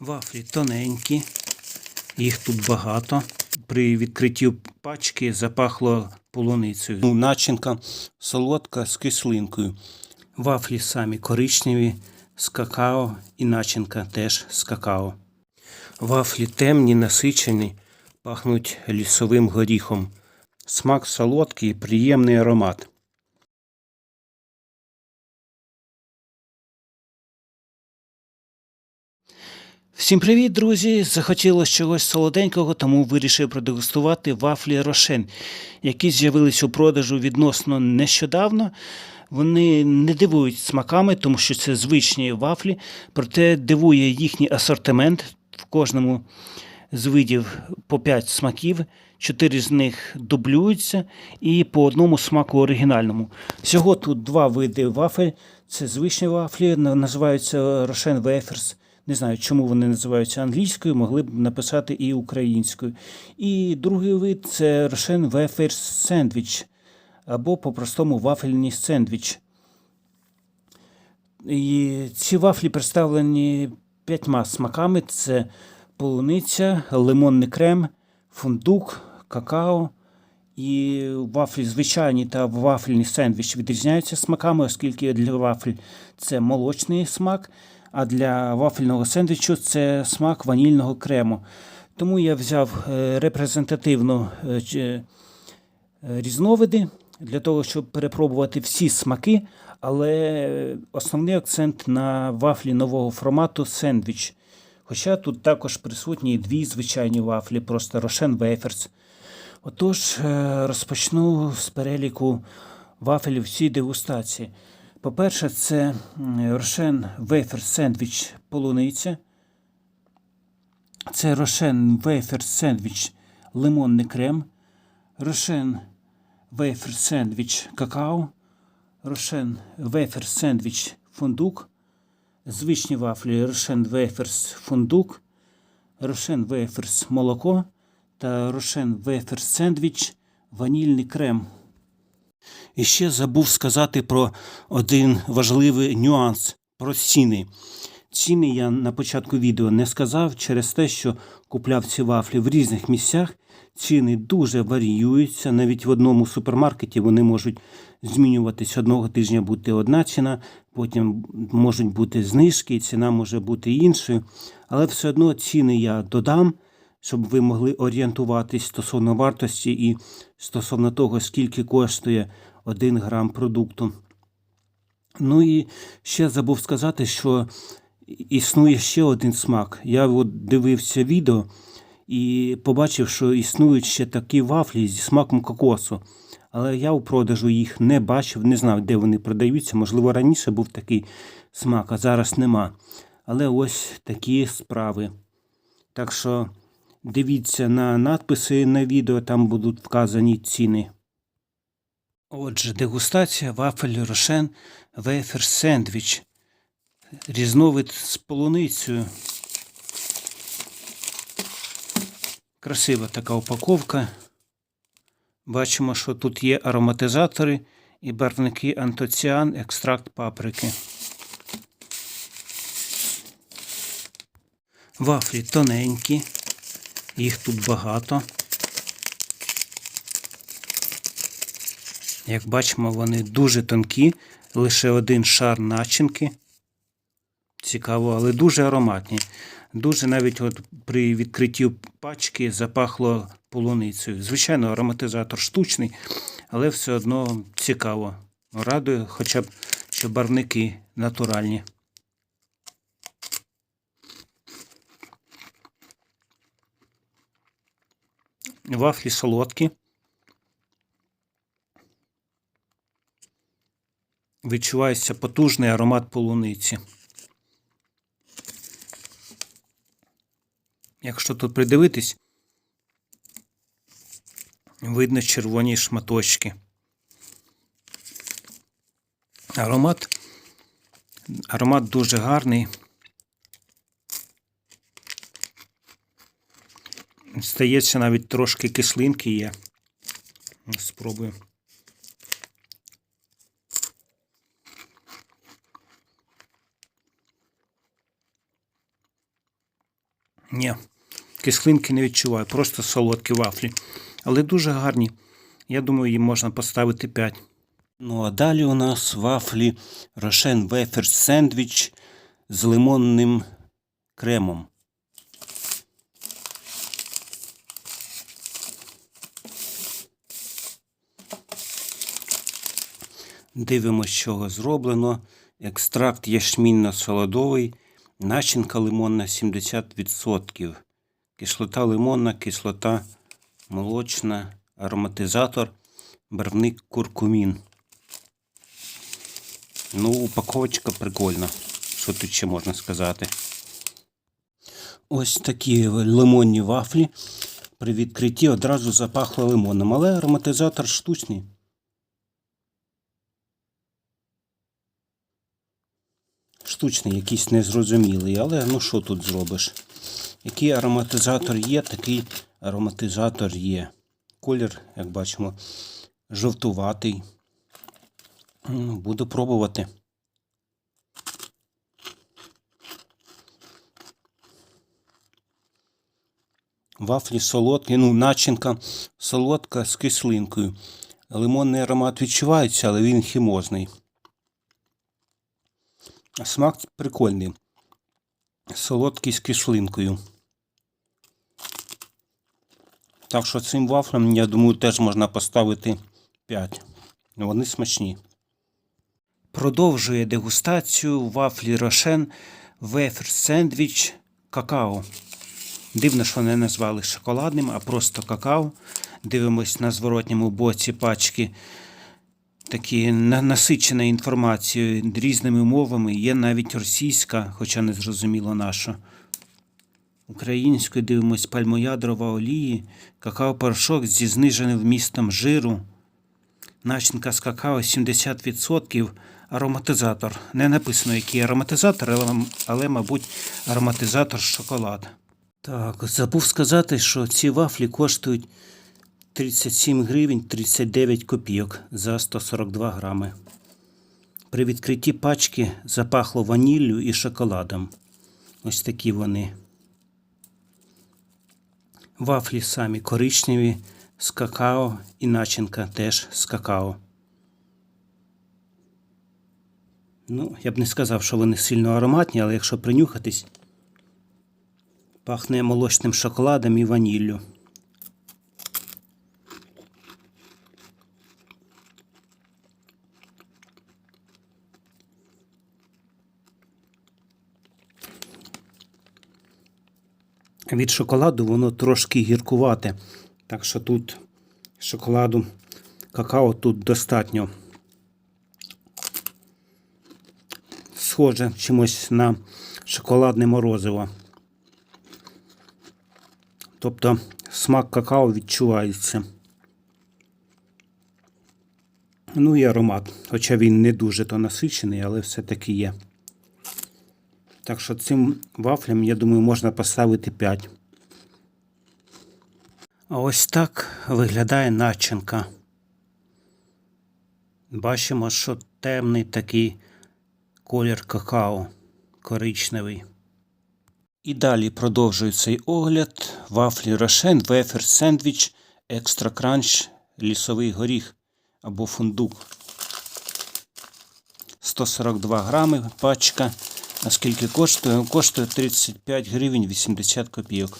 Вафлі тоненькі, їх тут багато. При відкритті пачки запахло полуницею. Ну, начинка солодка з кислинкою. Вафлі самі коричневі з какао і начинка теж з какао. Вафлі темні, насичені, пахнуть лісовим горіхом. Смак солодкий, приємний аромат. Всім привіт, друзі! Захотілося чогось солоденького, тому вирішив продегустувати вафлі Рошен, які з'явились у продажу відносно нещодавно. Вони не дивують смаками, тому що це звичні вафлі, проте дивує їхній асортимент в кожному з видів по 5 смаків. Чотири з них дублюються і по одному смаку оригінальному. Всього тут два види вафель. Це звичні вафлі, називаються Рошен Wafers. Не знаю, чому вони називаються англійською, могли б написати і українською. І другий вид це Рошен Wafers Sandwich, або по-простому вафельний сендвіч. І ці вафлі представлені п'ятьма смаками: це полуниця, лимонний крем, фундук, какао. І вафлі звичайні та вафельний сендвіч відрізняються смаками, оскільки для вафель це молочний смак, а для вафельного сендвічу це смак ванільного крему. Тому я взяв е, репрезентативну е, е, різновиди для того, щоб перепробувати всі смаки, але основний акцент на вафлі нового формату сендвіч. Хоча тут також присутні дві звичайні вафлі, просто Рошен Wafers. Отож, розпочну з переліку вафелів в цій дегустації. По-перше, це Рошен Wafers сендвіч полуниця. Це Рошен Wafers сендвіч лимонний крем. Рошен Wafers сендвіч какао. Рошен Wafers сендвіч фундук. Звичні вафлі Рошен Wafers фундук. Рошен Wafers молоко та Рошен Wafers сендвіч ванільний крем. І ще забув сказати про один важливий нюанс про ціни. Ціни я на початку відео не сказав через те, що купляв ці вафлі в різних місцях. Ціни дуже варіюються. Навіть в одному супермаркеті вони можуть змінюватись одного тижня бути одна ціна, потім можуть бути знижки, ціна може бути іншою. Але все одно ціни я додам, щоб ви могли орієнтуватись стосовно вартості і стосовно того, скільки коштує 1 грам продукту. Ну і ще забув сказати, що існує ще один смак. Я от дивився відео і побачив, що існують ще такі вафлі зі смаком кокосу. Але я у продажу їх не бачив, не знав, де вони продаються. Можливо, раніше був такий смак, а зараз нема. Але ось такі справи. Так що дивіться на надписи на відео, там будуть вказані ціни. Отже, дегустація вафель Рошен Вейфер Сендвіч. Різновид з полуницею. Красива така упаковка. Бачимо, що тут є ароматизатори і барвники антоціан, екстракт паприки. Вафлі тоненькі, їх тут багато. Як бачимо, вони дуже тонкі, лише один шар начинки. Цікаво, але дуже ароматні. Дуже навіть от при відкритті пачки запахло полуницею. Звичайно, ароматизатор штучний, але все одно цікаво. Радує, хоча б що барвники натуральні. Вафлі солодкі. Відчувається потужний аромат полуниці. Якщо тут придивитись, видно червоні шматочки. Аромат, аромат дуже гарний. Стається навіть трошки кислинки є. Спробую. Ні, кислинки не відчуваю, просто солодкі вафлі. Але дуже гарні. Я думаю, їм можна поставити 5. Ну а далі у нас вафлі Рошен Вефер сендвіч з лимонним кремом. Дивимося, чого зроблено. Екстракт ячмінно-солодовий, начинка лимонна 70%. Кислота лимонна, кислота молочна, ароматизатор, барвник куркумін. Ну, упаковочка прикольна. Що тут ще можна сказати? Ось такі лимонні вафлі. При відкритті одразу запахло лимоном, але ароматизатор штучний. Штучний, якийсь незрозумілий, але ну що тут зробиш? Який ароматизатор є, такий ароматизатор є. Колір, як бачимо, жовтуватий. Ну, Буду пробувати. Вафлі солодкі, ну, начинка солодка з кислинкою. Лимонний аромат відчувається, але він хімозний. Смак прикольний. Солодкий з кислинкою. Так що цим вафлям, я думаю, теж можна поставити 5. Вони смачні. Продовжує дегустацію вафлі Рошен Вефер Сендвіч Какао. Дивно, що не назвали шоколадним, а просто какао. Дивимось на зворотньому боці пачки. Такі на- насичена інформацією різними мовами. Є навіть російська, хоча не зрозуміло наша. Українською дивимось пальмоядрова олії, какао-порошок зі зниженим вмістом жиру. Начинка з какао 70%, ароматизатор. Не написано, який ароматизатор, але, але мабуть, ароматизатор шоколад. Так, забув сказати, що ці вафлі коштують 37 гривень 39 копійок за 142 грами. При відкритті пачки запахло ваніллю і шоколадом. Ось такі вони. Вафлі самі коричневі з какао і начинка теж з какао. Ну, я б не сказав, що вони сильно ароматні, але якщо принюхатись, пахне молочним шоколадом і ваніллю. Від шоколаду воно трошки гіркувате. Так що тут шоколаду, какао тут достатньо. Схоже чимось на шоколадне морозиво. Тобто смак какао відчувається. Ну і аромат. Хоча він не дуже то насичений, але все-таки є. Так що цим вафлям, я думаю, можна поставити 5. А ось так виглядає начинка. Бачимо, що темний такий колір какао коричневий. І далі продовжую цей огляд. Вафлі Рошен, вефер сендвіч, екстра кранч, лісовий горіх або фундук. 142 грами пачка. А скільки коштує? Коштує 35 гривень 80 копійок.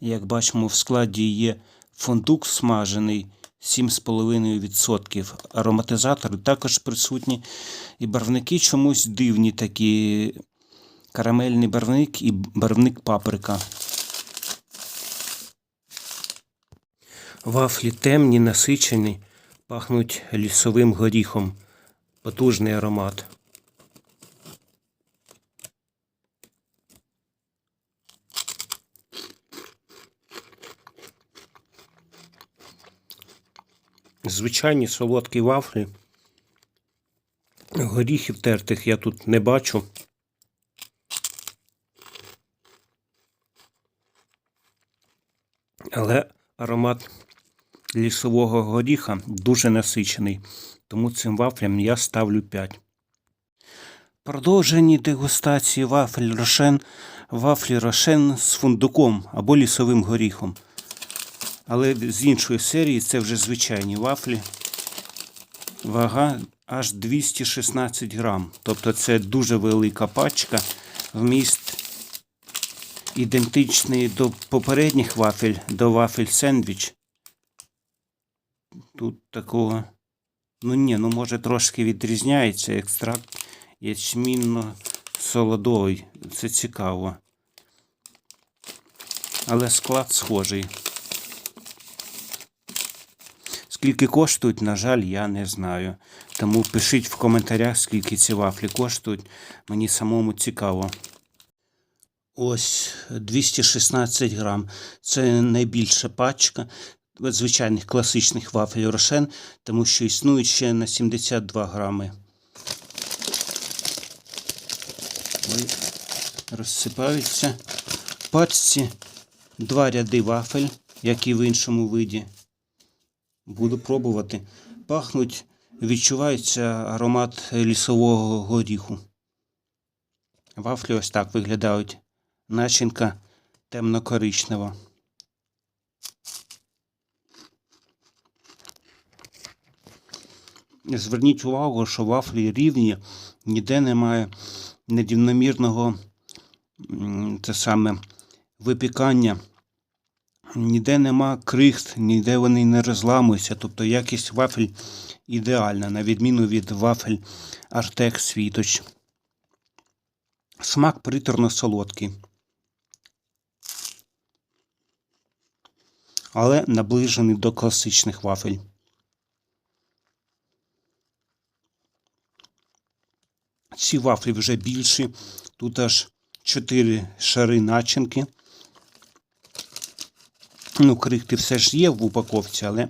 Як бачимо, в складі є фундук смажений 7,5%. Ароматизатори також присутні. І барвники чомусь дивні такі. Карамельний барвник і барвник паприка. Вафлі темні, насичені, пахнуть лісовим горіхом. Потужний аромат. Звичайні солодкі вафлі. Горіхів тертих я тут не бачу. Але аромат лісового горіха дуже насичений. Тому цим вафлям я ставлю 5. Продовжені дегустації вафель рошен, вафлі рошен з фундуком або лісовим горіхом. Але з іншої серії це вже звичайні вафлі. Вага аж 216 грам. Тобто це дуже велика пачка. Вміст ідентичний до попередніх вафель, до вафель сендвіч. Тут такого. Ну ні, ну може трошки відрізняється екстракт ячмінно солодовий. Це цікаво. Але склад схожий. Скільки коштують, на жаль, я не знаю. Тому пишіть в коментарях, скільки ці вафлі коштують. Мені самому цікаво. Ось 216 грам. Це найбільша пачка звичайних класичних вафель Рошен, тому що існують ще на 72 грами. Ой, розсипаються. Пачці два ряди вафель, як і в іншому виді. Буду пробувати. Пахнуть, відчувається аромат лісового горіху. Вафлі ось так виглядають. Начинка темно-коричнева. Зверніть увагу, що вафлі рівні, ніде немає нерівномірного м, це саме випікання. Ніде нема крихт, ніде вони не розламуються. Тобто якість вафель ідеальна, на відміну від вафель Артек Світоч. Смак приторно солодкий. Але наближений до класичних вафель. Ці вафлі вже більші. Тут аж 4 шари начинки. Ну, крихти все ж є в упаковці, але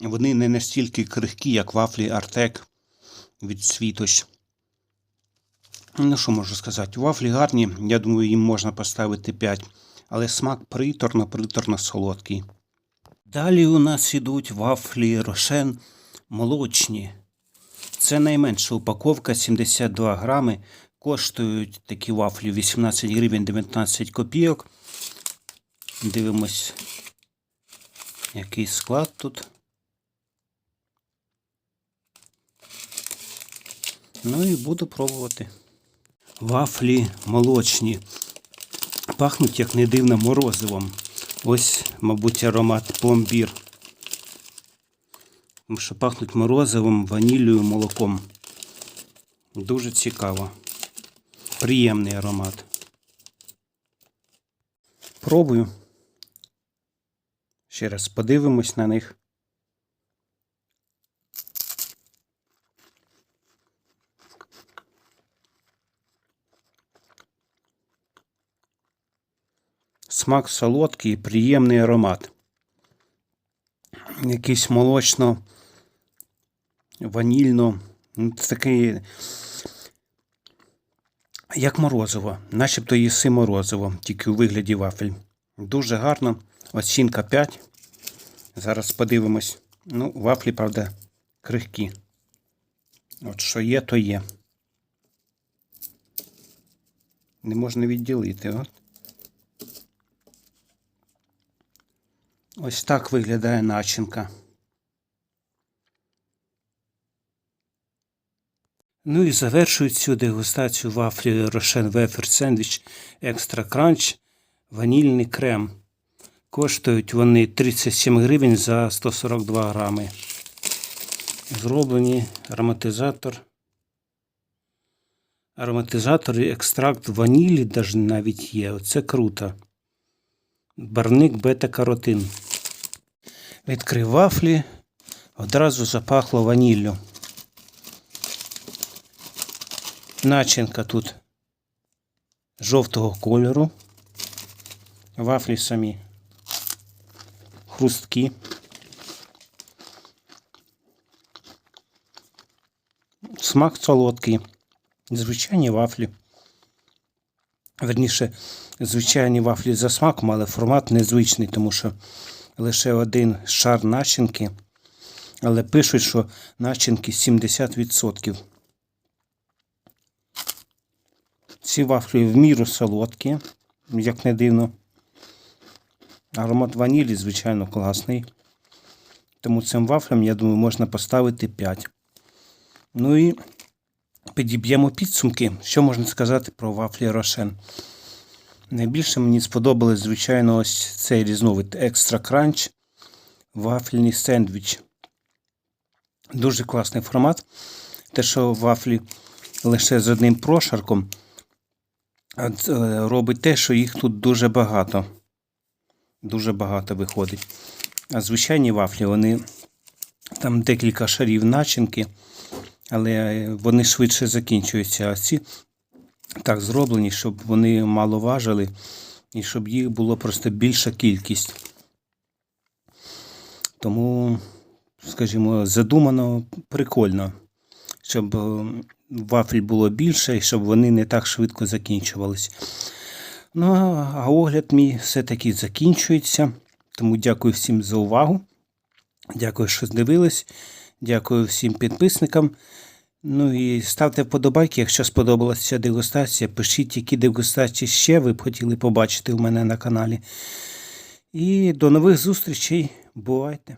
вони не настільки крихкі, як вафлі Артек від Світоч. Ну, що можу сказати? Вафлі гарні, я думаю, їм можна поставити 5, але смак приторно-приторно солодкий. Далі у нас ідуть вафлі Рошен молочні. Це найменша упаковка 72 грами. Коштують такі вафлі 18 гривень 19 копійок. Дивимось, який склад тут. Ну і буду пробувати. Вафлі молочні. Пахнуть, як не дивно, морозивом. Ось, мабуть, аромат пломбір. Тому що пахнуть морозивом, ваніллю, молоком. Дуже цікаво. Приємний аромат. Пробую. Ще раз подивимось на них. Смак солодкий, приємний аромат. Якийсь молочно, ванільно. Ну, такий, як морозиво, начебто їси морозиво, тільки у вигляді вафель. Дуже гарно. Оцінка 5. Зараз подивимось. Ну, вафлі, правда, крихкі. От що є, то є. Не можна відділити. От. Ось так виглядає начинка. Ну і завершують цю дегустацію вафлі Рошен Вефер Сендвіч Екстра Кранч ванільний крем. Коштують вони 37 гривень за 142 грами. Зроблені ароматизатор. Ароматизатор і екстракт ванілі навіть є. Оце круто. Барник бета-каротин. Відкрив вафлі, одразу запахло ваніллю. Начинка тут жовтого кольору. Вафлі самі хрусткі. Смак солодкий. Звичайні вафлі. Верніше, звичайні вафлі за смаком, але формат незвичний, тому що лише один шар начинки. Але пишуть, що начинки 70%. Ці вафлі в міру солодкі, як не дивно. Аромат ванілі, звичайно, класний. Тому цим вафлям, я думаю, можна поставити 5. Ну і підіб'ємо підсумки. Що можна сказати про вафлі Рошен? Найбільше мені сподобалось, звичайно, ось цей різновид екстра кранч, вафельний сендвіч. Дуже класний формат. Те, що вафлі лише з одним прошарком, е, робить те, що їх тут дуже багато. Дуже багато виходить. А звичайні вафлі, вони там декілька шарів начинки, але вони швидше закінчуються. А ці так зроблені, щоб вони мало важили і щоб їх було просто більша кількість. Тому, скажімо, задумано прикольно, щоб е, вафель було більше і щоб вони не так швидко закінчувались. Ну, а огляд мій все-таки закінчується. Тому дякую всім за увагу. Дякую, що дивились. Дякую всім підписникам. Ну і ставте вподобайки, якщо сподобалася ця дегустація. Пишіть, які дегустації ще ви б хотіли побачити у мене на каналі. І до нових зустрічей. Бувайте!